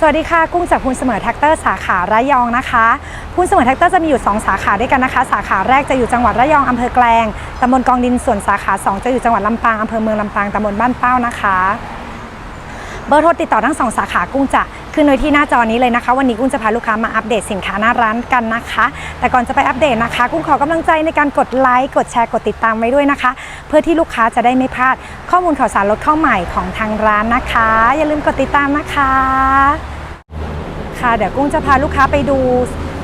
สวัสดีค่ะ กุ้งจากพูนเสมอแท็กเตอร์สาขาระยองนะคะพูนเสมอแท็กเตอร์จะมีอยู่ 2 สาขาด้วยกันนะคะ สาขาแรกจะอยู่จังหวัดระยองอำเภอแกลงตำบลกองดินส่วนสาขา 2 จะอยู่จังหวัดลำปางอำเภอเมืองลำปางตำบลบ้านเป้านะคะ เบอร์โทรติดต่อทั้งสองสาขากุ้งจะขึ้นไว้ที่หน้าจอนี้เลยนะคะ วันนี้กุ้งจะพาลูกค้ามาอัปเดตสินค้าหน้าร้านกันนะคะ แต่ก่อนจะไปอัปเดตนะคะ กุ้งขอกำลังใจในการกดไลค์กดแชร์กดติดตามไว้ด้วยนะคะ เพื่อที่ลูกค้าจะได้ไม่พลาด ข้อมูลข่าวสารรถเข้าใหม่ของทางร้านนะคะ อย่าลืมกดติดตามนะคะ ค่ะเดี๋ยวกุ้งจะพาลูกค้าไปดู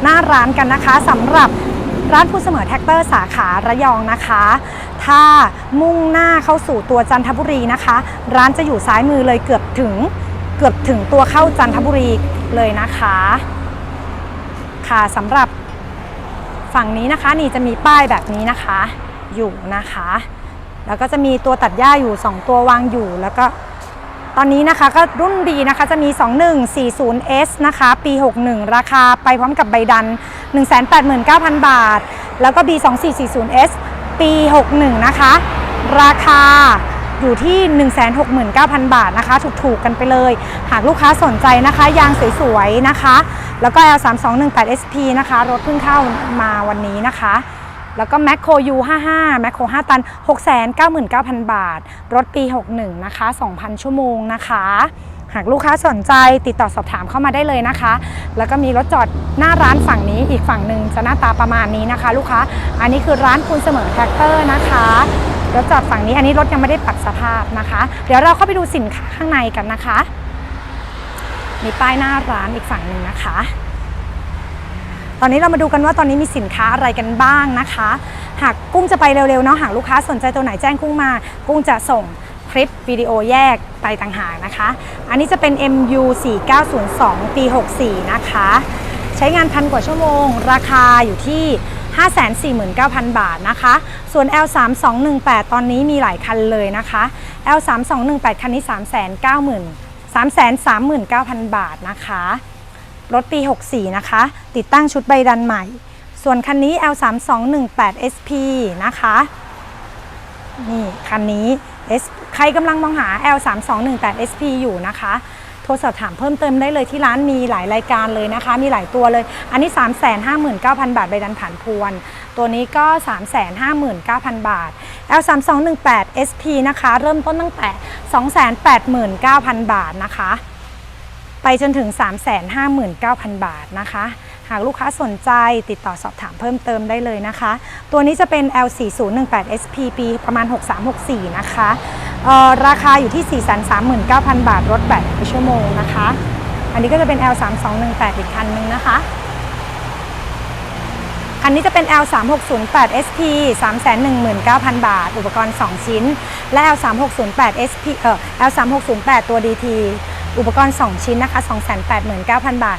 หน้าร้านกันนะคะสำหรับ ร้านผู้เสมอแท็กเตอร์สาขาระยองนะคะ ถ้ามุ่งหน้าเข้าสู่ตัวจันทบุรีนะคะ ร้านจะอยู่ซ้ายมือเลยเกือบถึงเกือบถึงตัวเข้าจันทบุรีเลยนะคะ ค่ะสำหรับฝั่งนี้นะคะนี่จะมีป้ายแบบนี้นะคะอยู่นะคะ แล้วก็จะมีตัวตัดหญ้าอยู่ 2 ตัววางอยู่แล้วก็ ตอนนี้นะคะก็รุ่นดีนะคะจะมี 2140S นะคะปี 61 ราคาไปพร้อมกับใบดัน 189,000 บาท แล้วก็ B2440S ปี 61 นะคะ ราคาอยู่ที่ 169,000 บาทนะคะ ถูกๆกันไปเลย หากลูกค้าสนใจนะคะ ยางสวยๆนะคะ แล้วก็ L3218SP นะคะ รถเพิ่งเข้ามาวันนี้นะคะ แล้วก็ m a c โค U55 m a c โค5ตัน 699,000 บาท รถปี 61 นะคะ 2,000 ชั่วโมงนะคะ หากลูกค้าสนใจติดต่อสอบถามเข้ามาได้เลยนะคะ แล้วก็มีรถจอดหน้าร้านฝั่งนี้อีกฝั่งหนึ่งจะหน้าตาประมาณนี้นะคะ ลูกค้า อันนี้คือร้านคุณเสมอแท็กเตอร์นะคะรถจอดฝั่งนี้อันนี้รถยังไม่ได้ปรับสภาพนะคะ เดี๋ยวเราเข้าไปดูสินค้าข้างในกันนะคะ มีป้ายหน้าร้านอีกฝั่งหนึ่งนะคะ ตอนนี้เรามาดูกันว่าตอนนี้มีสินค้าอะไรกันบ้างนะคะ หากกุ้งจะไปเร็วๆเนาะหากลูกค้าสนใจตัวไหนแจ้งกุ้งมา กุ้งจะส่งคลิปวิดีโอแยกไปต่างหากนะคะ อันนี้จะเป็น MU 4902 ปี 64 นะคะ ใช้งานพันกว่าชั่วโมง ราคาอยู่ที่ 549,000 บาทนะคะ ส่วน L 3 2 1 8 ตอนนี้มีหลายคันเลยนะคะ L 3 2 1 8 คันนี้ 390,000 339,000 บาทนะคะ รถปี 64 นะคะ ติดตั้งชุดใบดันใหม่ ส่วนคันนี้ L3218 SP นะคะ นี่คันนี้ S ใครกำลังมองหา L3218 SP อยู่นะคะ โทรสอบถามเพิ่มเติมได้เลยที่ร้านมีหลายรายการเลยนะคะ มีหลายตัวเลย อันนี้ 359,000 บาทใบดันผ่านพวน ตัวนี้ก็ 359,000 บาท L3218 SP นะคะ เริ่มต้นตั้งแต่ 289,000 บาทนะคะ ไปจนถึง 359,000 บาทนะคะ หากลูกค้าสนใจติดต่อสอบถามเพิ่มเติมได้เลยนะคะ ตัวนี้จะเป็น L4018SP ปีประมาณ 6364 นะคะเออราคาอยู่ที่ 439,000 บาท รถ8ชั่วโมงนะคะ อันนี้ก็จะเป็น L3218 อีกคันนึงนะคะอันนี้จะเป็น L3608 SP 319,000 บาท อุปกรณ์ 2 ชิ้น และ L3608 SP เอ่อ L3608 ตัว DT อุปกรณ์ 2 ชิ้นนะคะ 289,000 บาท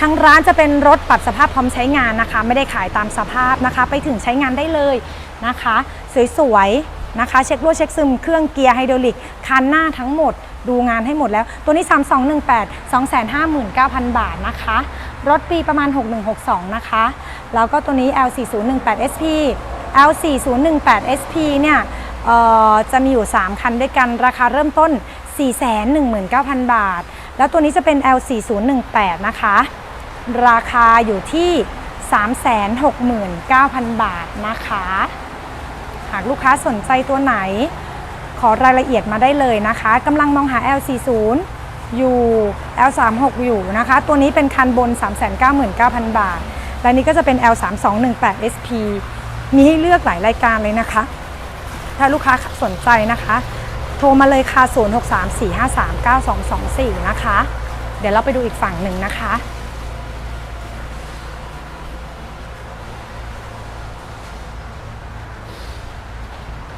ทางร้านจะเป็นรถปรับสภาพพร้อมใช้งานนะคะ ไม่ได้ขายตามสภาพนะคะ ไปถึงใช้งานได้เลยนะคะ สวยๆนะคะ เช็ครั่วเช็คซึมเครื่องเกียร์ไฮดรอลิกคันหน้าทั้งหมดดูงานให้หมดแล้ว ตัวนี้ 3218 259,000 บาทนะคะ รถปีประมาณ 6162 นะคะ แล้วก็ตัวนี้ L4018 SP L4018 SP เนี่ยเอ่อ จะมีอยู่ 3 คันด้วยกันราคาเริ่มต้น 419,000 บาท แล้วตัวนี้จะเป็น L4018 นะคะ ราคาอยู่ที่ 369,000 บาทนะคะ หากลูกค้าสนใจตัวไหน ขอรายละเอียดมาได้เลยนะคะกำลังมองหา L40 อยู่ L36 อยู่นะคะ ตัวนี้เป็นคันบน 399,000 บาท และนี้ก็จะเป็น L3218 SP มีให้เลือกหลายรายการเลยนะคะ ถ้าลูกค้าสนใจนะคะ โทรมาเลยค่ะ 0634539224 นะคะ เดี๋ยวเราไปดูอีกฝั่งหนึ่งนะคะ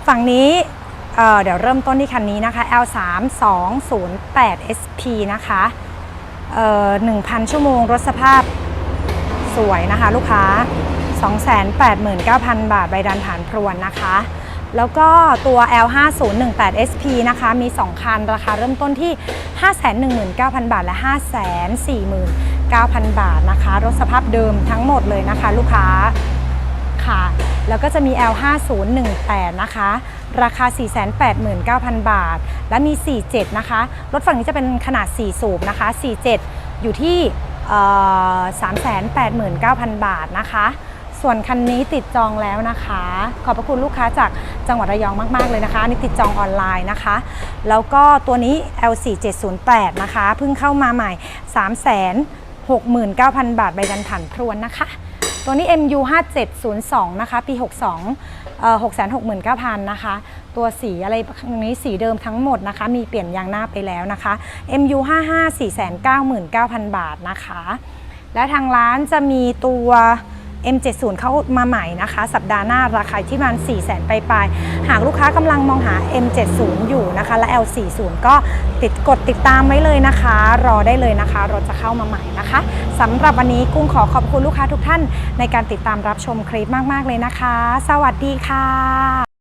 ฝั่งนี้เเดี๋ยวเริ่มต้นที่คันนี้นะคะ L3208 SP นะคะเอ่อ1,000 ชั่วโมงรถสภาพสวยนะคะ ลูกค้า 289,000 บาท ใบดันผ่านพรวนนะคะ แล้วก็ตัว L5018 SP นะคะ มี 2 คัน ราคาเริ่มต้นที่ 519,000 บาท และ 549,000 บาทนะคะ รถสภาพเดิมทั้งหมดเลยนะคะ ลูกค้าค่ะ แล้วก็จะมี L5018 นะคะ ราคา 489,000 บาท และมี 47 นะคะ รถฝั่งนี้จะเป็นขนาด 4 สูบนะคะ 47 อยู่ที่สามแสนแปดหมื่นเก้าพันบาทนะคะ ส่วนคันนี้ติดจองแล้วนะคะ ขอบพระคุณลูกค้าจากจังหวัดระยองมาก ๆ เลยนะคะนนี่ติดจองออนไลน์นะคะ แล้วก็ตัวนี้ L4708 นะคะเพิ่งเข้ามาใหม่ 369,000 บาทใบดันผันพรวนนะคะ ตัวนี้ MU 5702 นะคะ ปี 62เอ่อ669,000 นะคะ ตัวสีอะไรนี้สีเดิมทั้งหมดนะคะ มีเปลี่ยนยางหน้าไปแล้วนะคะ MU 55 499,000 บาทนะคะ และทางร้านจะมีตัว M70 เข้ามาใหม่นะคะ สัปดาห์หน้าราคาที่ประมัน4 0 0 0 0 0ไปปลายๆหากลูกค้ากำลังมองหา M70 อยู่นะคะ และ L40 ก็ติดกดติดตามไว้เลยนะคะ รอได้เลยนะคะ รถจะเข้ามาใหม่นะคะสำหรับวันนี้กุ้งขอขอบคุณลูกค้าทุกท่าน ในการติดตามรับชมคลิปมาก ๆ เลยนะคะ สวัสดีค่ะ